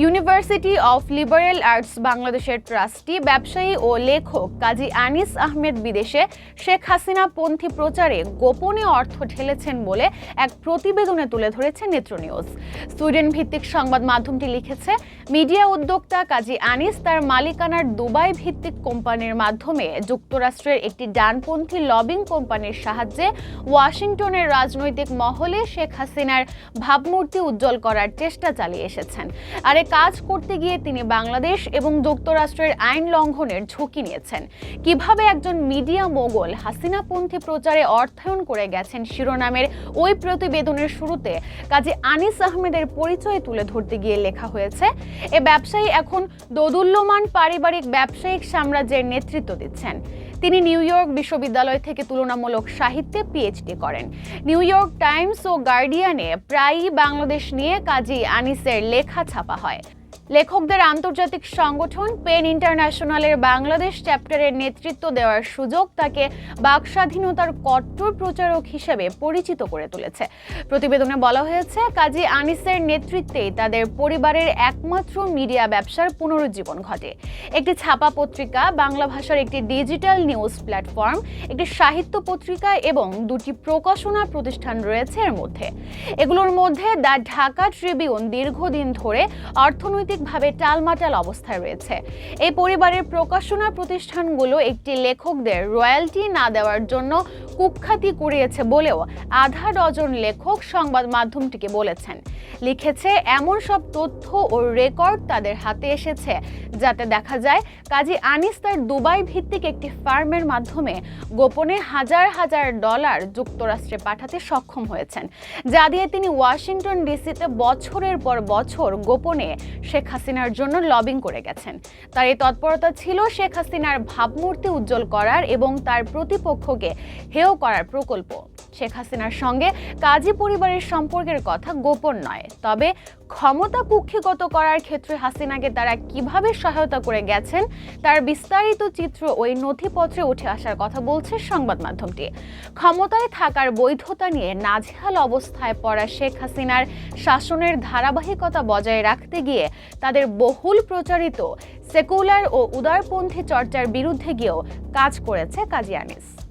University of liberal arts বাংলাদেশের trustee ব্যবসায়ী ও লেখক কাজী আনিস আহমেদ বিদেশে শেখ হাসিনা পন্থী প্রচারে গোপনে অর্থ ঢেলেছেন বলে এক প্রতিবেদনে তুলে ধরেছে নেত্র নিউজ। সুইডেন ভিত্তিক সংবাদ মাধ্যমটি লিখেছে, মিডিয়া উদ্যোক্তা কাজী আনিস তার মালিকানার দুবাই ভিত্তিক কোম্পানির মাধ্যমে যুক্তরাষ্ট্রের একটি ডানপন্থী লবিং কোম্পানির সাহায্যে ওয়াশিংটনের রাজনৈতিক মহলে শেখ হাসিনার ভাবমূর্তি উজ্জ্বল করার চেষ্টা চালিয়ে এসেছেন। আর কাজ করতে গিয়ে তিনি বাংলাদেশ এবং যুক্তরাষ্ট্রের আইন লঙ্ঘনের ঝুঁকি নিয়েছেন। কীভাবে একজন মিডিয়া মোগল হাসিনাপন্থী প্রচারে অর্থায়ন করে গেছেন শিরোনামের ওই প্রতিবেদনের শুরুতে কাজী আনিস আহমেদের পরিচয় তুলে ধরতে গিয়ে লেখা হয়েছে, এ ব্যবসায়ী এখন দোদুল্যমান পারিবারিক ব্যবসায়িক সাম্রাজ্যের নেতৃত্ব দিচ্ছেন। তিনি নিউ ইয়র্ক বিশ্ববিদ্যালয় থেকে তুলনামূলক সাহিত্যে পিএইচডি করেন। নিউ ইয়র্ক টাইমস ও গার্ডিয়ানে প্রায়ই বাংলাদেশ নিয়ে কাজী আনিসের লেখা ছাপা হয়। লেখকদের আন্তর্জাতিক সংগঠন পেন ইন্টারন্যাশনালের বাংলাদেশ চ্যাপ্টারের নেতৃত্ব দেওয়ার সুযোগ তাকে বাকস্বাধীনতার কট্টর প্রচারক হিসেবে পরিচিত করে তুলেছে। প্রতিবেদনে বলা হয়েছে, কাজী আনিসের নেতৃত্বেই তাদের পরিবারের একমাত্র মিডিয়া ব্যবসার পুনরুজ্জীবন ঘটে। একটি ছাপা পত্রিকা, বাংলা ভাষার একটি ডিজিটাল নিউজ প্ল্যাটফর্ম, একটি সাহিত্য পত্রিকা এবং দুটি প্রকাশনা প্রতিষ্ঠান রয়েছে এর মধ্যে। এগুলোর মধ্যে দ্য ঢাকা ট্রিবিউন দীর্ঘদিন ধরে অর্থনৈতিকভাবে টালমাটাল অবস্থায় রয়েছে। এই পরিবারের প্রকাশনা প্রতিষ্ঠানগুলো একটি লেখকদের রয়্যালটি না দেওয়ার জন্য কুখ্যাতি কুড়িয়েছে বলেও আধা ডজন লেখক সংবাদ মাধ্যমটিকে বলেছেন। লিখেছে, এমন সব তথ্য ও রেকর্ড তাদের হাতে এসেছে, যাতে দেখা যায় কাজী আনিস তার দুবাই ভিত্তিক একটি ফার্মের মাধ্যমে গোপনে হাজার হাজার ডলার যুক্তরাষ্ট্রে পাঠাতে সক্ষম হয়েছেন। যা দিয়ে তিনি ওয়াশিংটন ডিসিতে বছরের পর বছর গোপনে শেখ হাসিনার জন্য লবিং করে গেছেন। তার এই তৎপরতা ছিল শেখ হাসিনার ভাবমূর্তি উজ্জ্বল করার এবং তার প্রতিপক্ষকে হেয় করার প্রকল্প। শেখ হাসিনার সঙ্গে। কাজী পরিবারের সম্পর্কের কথা গোপন নয়। তবে ক্ষমতা কুক্ষিগত করার ক্ষেত্রে হাসিনাকে তারা কীভাবে সহায়তা করে গেছেন, তার বিস্তারিত চিত্র ওই নথিপত্রে উঠে আসার কথা বলছে সংবাদ মাধ্যমটি। ক্ষমতায় থাকার বৈধতা নিয়ে নাজেহাল অবস্থায় পড়া শেখ হাসিনার শাসনের ধারাবাহিকতা বজায় রাখতে গিয়ে তাদের বহুল প্রচারিত সেকুলার ও উদারপন্থী চর্চার বিরুদ্ধে গিয়েও কাজ করেছে কাজী আনিস।